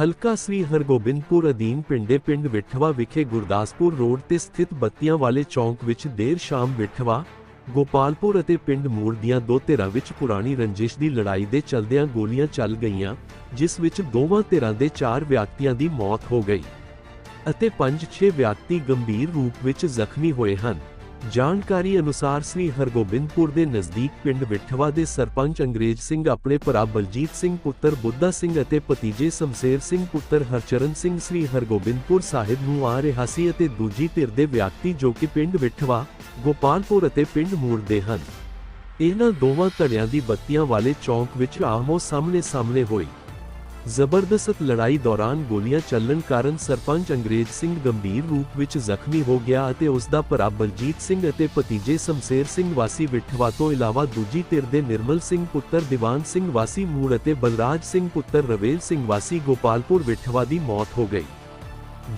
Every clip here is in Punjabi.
ਹਲਕਾ ਸ੍ਰੀ ਹਰਗੋਬਿੰਦਪੁਰ ਅਧੀਨ ਪਿੰਡੇ ਪਿੰਡ ਵਿਠਵਾ ਵਿਖੇ ਗੁਰਦਾਸਪੁਰ ਰੋਡ ਤੇ ਸਥਿਤ ਬੱਤੀਆਂ ਵਾਲੇ ਚੌਂਕ ਵਿੱਚ ਦੇਰ ਸ਼ਾਮ ਵਿਠਵਾ, ਗੋਪਾਲਪੁਰ ਅਤੇ ਪਿੰਡ ਮੂਰ ਦੀਆਂ ਦੋ ਧਿਰਾਂ ਵਿੱਚ ਪੁਰਾਣੀ ਰੰਜਿਸ਼ ਦੀ ਲੜਾਈ ਦੇ ਚਲਦਿਆਂ ਗੋਲੀਆਂ ਚੱਲ ਗਈਆਂ, ਜਿਸ ਵਿੱਚ ਦੋਵਾਂ ਧਿਰਾਂ ਦੇ ਚਾਰ ਵਿਅਕਤੀਆਂ ਦੀ ਮੌਤ ਹੋ ਗਈ ਅਤੇ 5-6 ਵਿਅਕਤੀ ਗੰਭੀਰ ਰੂਪ ਵਿੱਚ ਜ਼ਖਮੀ ਹੋਏ ਹਨ। ਜਾਣਕਾਰੀ ਅਨੁਸਾਰ ਸ੍ਰੀ ਹਰਗੋਬਿੰਦਪੁਰ ਦੇ ਨਜ਼ਦੀਕ ਪਿੰਡ ਵਿਠਵਾ ਦੇ ਸਰਪੰਚ ਅੰਗਰੇਜ਼ ਸਿੰਘ ਆਪਣੇ ਭਰਾ ਬਲਜੀਤ ਸਿੰਘ ਪੁੱਤਰ ਬੁੱਧਾ ਸਿੰਘ ਅਤੇ ਭਤੀਜੇ ਸਮਸ਼ੇਰ ਸਿੰਘ ਪੁੱਤਰ ਹਰਚਰਨ ਸਿੰਘ ਸ੍ਰੀ ਹਰਗੋਬਿੰਦਪੁਰ ਸਾਹਿਬ ਨੂੰ ਆ ਰਿਹਾ ਸੀ ਅਤੇ ਦੂਜੀ ਧਿਰ ਦੇ ਵਿਅਕਤੀ ਜੋ ਕਿ ਪਿੰਡ ਵਿਠਵਾ, ਗੋਪਾਲਪੁਰ ਅਤੇ ਪਿੰਡ ਮੂੜ ਦੇ ਹਨ। ਇਹਨਾਂ ਦੋਵਾਂ ਧੜਿਆਂ ਦੀ ਬੱਤੀਆਂ ਵਾਲੇ ਚੌਂਕ ਵਿੱਚ ਆਹਮੋ ਸਾਹਮਣੇ ਸਾਹਮਣੇ ਹੋਈ ਜ਼ਬਰਦਸਤ ਲੜਾਈ ਦੌਰਾਨ ਗੋਲੀਆਂ ਚੱਲਣ ਕਾਰਨ ਸਰਪੰਚ ਅੰਗਰੇਜ਼ ਸਿੰਘ ਗੰਭੀਰ ਰੂਪ ਵਿੱਚ ਜ਼ਖਮੀ ਹੋ ਗਿਆ ਅਤੇ ਉਸ ਦਾ ਭਰਾ ਬਲਜੀਤ ਸਿੰਘ ਅਤੇ ਭਤੀਜੇ ਸਮਸ਼ੇਰ ਸਿੰਘ ਵਾਸੀ ਵਿਠਵਾ ਤੋਂ ਇਲਾਵਾ ਦੂਜੀ ਧਿਰ ਦੇ ਨਿਰਮਲ ਸਿੰਘ ਪੁੱਤਰ ਦੀਵਾਨ ਸਿੰਘ ਵਾਸੀ ਮੂੜ ਅਤੇ ਬਲਰਾਜ ਸਿੰਘ ਪੁੱਤਰ ਰਵੇਲ ਸਿੰਘ ਵਾਸੀ ਗੋਪਾਲਪੁਰ ਵਿਠਵਾ ਦੀ ਮੌਤ ਹੋ ਗਈ।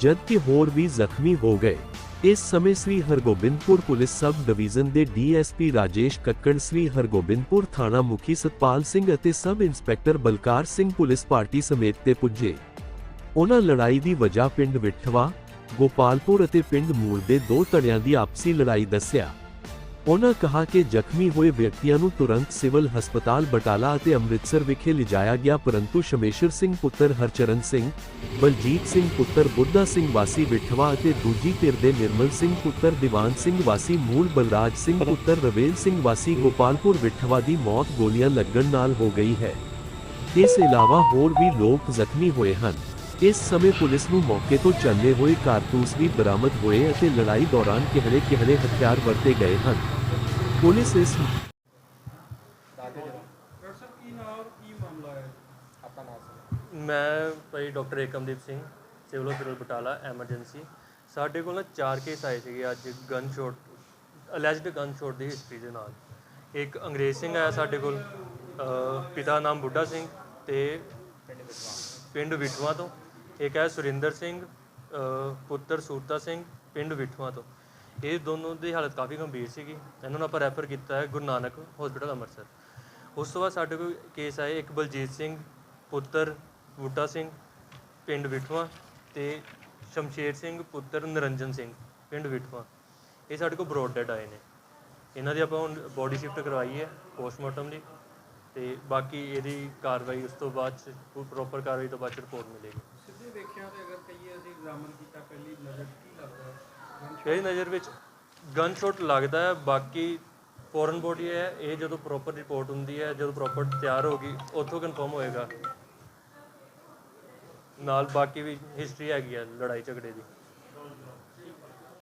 ਜਦਕਿ ਹੋਰ ਵੀ ਜ਼ਖਮੀ ਹੋ ਗਏ। ਇਸ ਸਮੇਂ Sri Hargobindpur police sub division ਦੇ ਡੀਐਸਪੀ ਰਾਜੇਸ਼ ਕੱਕੜ, ਸ੍ਰੀ ਹਰਗੋਬਿੰਦਪੁਰ ਥਾਣਾ ਮੁਖੀ ਸਤਪਾਲ ਸਿੰਘ ਅਤੇ sub inspector Balkar Singh police party ਸਮੇਤ ਤੇ ਪੁੱਜੇ। ਉਹਨਾਂ ਲੜਾਈ ਦੀ ਵਜ੍ਹਾ ਪਿੰਡ ਵਿਠਵਾ, ਗੋਪਾਲਪੁਰ ਅਤੇ ਪਿੰਡ ਮੂਲ ਦੇ ਦੋ ਧੜਿਆਂ ਦੀ ਆਪਸੀ ਲੜਾਈ ਦੱਸਿਆ। ਉਹਨਾਂ ਕਹਾ ਕਿ ਜ਼ਖਮੀ ਹੋਏ ਵਿਅਕਤੀਆਂ ਨੂੰ ਤੁਰੰਤ ਸਿਵਲ ਹਸਪਤਾਲ ਬਟਾਲਾ ਅਤੇ ਅੰਮ੍ਰਿਤਸਰ ਵਿਖੇ ਲਿਜਾਇਆ ਗਿਆ ਪਰੰਤੂ ਸ਼ਮੇਸ਼ਰ ਸਿੰਘ ਪੁੱਤਰ ਹਰਚਰਨ ਸਿੰਘ ਬਲਜੀਤ ਸਿੰਘ ਪੁੱਤਰ ਬੁੱਧਾ ਸਿੰਘ ਵਾਸੀ ਵਿਠਵਾ ਅਤੇ ਦੂਜੀ ਧਿਰ ਦੇ ਨਿਰਮਲ ਸਿੰਘ ਪੁੱਤਰ ਦੀਵਾਨ ਸਿੰਘ ਵਾਸੀ ਮੂਲ ਬਲਰਾਜ ਸਿੰਘ ਪੁੱਤਰ ਰਵੇਲ ਸਿੰਘ ਵਾਸੀ ਗੋਪਾਲਪੁਰ ਵਿਠਵਾ ਦੀ ਮੌਤ ਗੋਲੀਆਂ ਲੱਗਣ ਨਾਲ ਹੋ ਗਈ ਹੈ। ਇਸ ਇਲਾਵਾ ਹੋਰ ਵੀ ਲੋਕ ਜ਼ਖਮੀ ਹੋਏ ਹਨ। ਇਸ ਸਮੇਂ ਪੁਲਿਸ ਨੂੰ ਮੌਕੇ ਤੋਂ ਚੱਲੇ ਹੋਏ ਕਾਰਤੂਸ ਵੀ ਬਰਾਮਦ ਹੋਏ ਅਤੇ ਲੜਾਈ ਦੌਰਾਨ ਕਿਹੜੇ ਕਿਹੜੇ ਹਥਿਆਰ ਵਰਤੇ ਗਏ ਹਨ। ਪੁਲਿਸ ਇਸ ਡਾਕਟਰ ਸਾਹਿਬ ਮੈਂ ਭਾਈ doctor Ekamdeep Singh, civil hospital Batala, emergency. ਸਾਡੇ ਕੋਲ ਨਾ ਚਾਰ ਕੇਸ ਆਏ ਸੀਗੇ ਅੱਜ gun shot alleged gun shot ਦੀ ਹਿਸਟਰੀ ਦੇ ਨਾਲ। ਇੱਕ ਅੰਗਰੇਜ਼ ਸਿੰਘ ਆਇਆ ਸਾਡੇ ਕੋਲ, ਅਹ ਪਿਤਾ ਨਾਮ ਬੁੱਢਾ ਸਿੰਘ ਤੇ ਪਿੰਡ ਵਿਠਵਾ ਤੋਂ। ਇੱਕ ਹੈ ਸੁਰਿੰਦਰ ਸਿੰਘ ਪੁੱਤਰ ਸੂਰਤਾ ਸਿੰਘ, ਪਿੰਡ ਵਿਠਵਾ ਤੋਂ। ਇਹ ਦੋਨੋਂ ਦੀ ਹਾਲਤ ਕਾਫੀ ਗੰਭੀਰ ਸੀਗੀ। ਇਹਨਾਂ ਨੂੰ ਆਪਾਂ ਰੈਫਰ ਕੀਤਾ ਹੈ ਗੁਰੂ ਨਾਨਕ ਹਸਪੀਟਲ ਅੰਮ੍ਰਿਤਸਰ। ਉਸ ਤੋਂ ਬਾਅਦ ਸਾਡੇ ਕੋਲ ਕੇਸ ਆਏ ਇੱਕ ਬਲਜੀਤ ਸਿੰਘ, ਪੁੱਤਰ ਬੂਟਾ ਸਿੰਘ, ਪਿੰਡ ਵਿਠਵਾ ਤੇ ਸ਼ਮਸ਼ੇਰ ਸਿੰਘ, ਪੁੱਤਰ ਨਰਿੰਜਨ ਸਿੰਘ, ਪਿੰਡ ਵਿਠਵਾ ਇਹ ਸਾਡੇ ਕੋਲ ਬਰੋਡ ਡੈਡ ਆਏ ਨੇ। ਇਹਨਾਂ ਦੀ ਆਪਾਂ ਹੁਣ ਬੋਡੀ ਸ਼ਿਫਟ ਕਰਵਾਈ ਹੈ ਪੋਸਟਮਾਰਟਮ ਲਈ ਤੇ ਬਾਕੀ ਇਹਦੀ ਕਾਰਵਾਈ ਉਸ ਤੋਂ ਬਾਅਦ ਚ ਪ੍ਰੋਪਰ ਕਾਰਵਾਈ ਤੋਂ ਬਾਅਦ ਰਿਪੋਰਟ ਮਿਲੇਗੀ। ਸਿੱਧੇ ਤੇ ਅਗਰ ਕਹੀਏ ਅਸੀਂ ਐਗਜ਼ਾਮਨ ਕੀਤਾ, ਪਹਿਲੀ ਨਜ਼ਰ ਕੀ ਲੱਗਦਾ ਮੇਰੀ ਨਜ਼ਰ ਵਿੱਚ ਗਨ ਸ਼ਾਟ ਲੱਗਦਾ ਹੈ, ਬਾਕੀ ਫੋਰਨ ਬੋਡੀ ਹੈ, ਇਹ ਜਦੋਂ ਪ੍ਰੋਪਰ ਰਿਪੋਰਟ ਹੁੰਦੀ ਹੈ, ਜਦੋਂ ਪ੍ਰੋਪਰ ਤਿਆਰ ਹੋਗੀ ਉੱਥੋਂ ਕਨਫਰਮ ਹੋਏਗਾ। ਨਾਲ ਬਾਕੀ ਵੀ ਹਿਸਟਰੀ ਹੈਗੀ ਹੈ ਲੜਾਈ ਝਗੜੇ ਦੀ।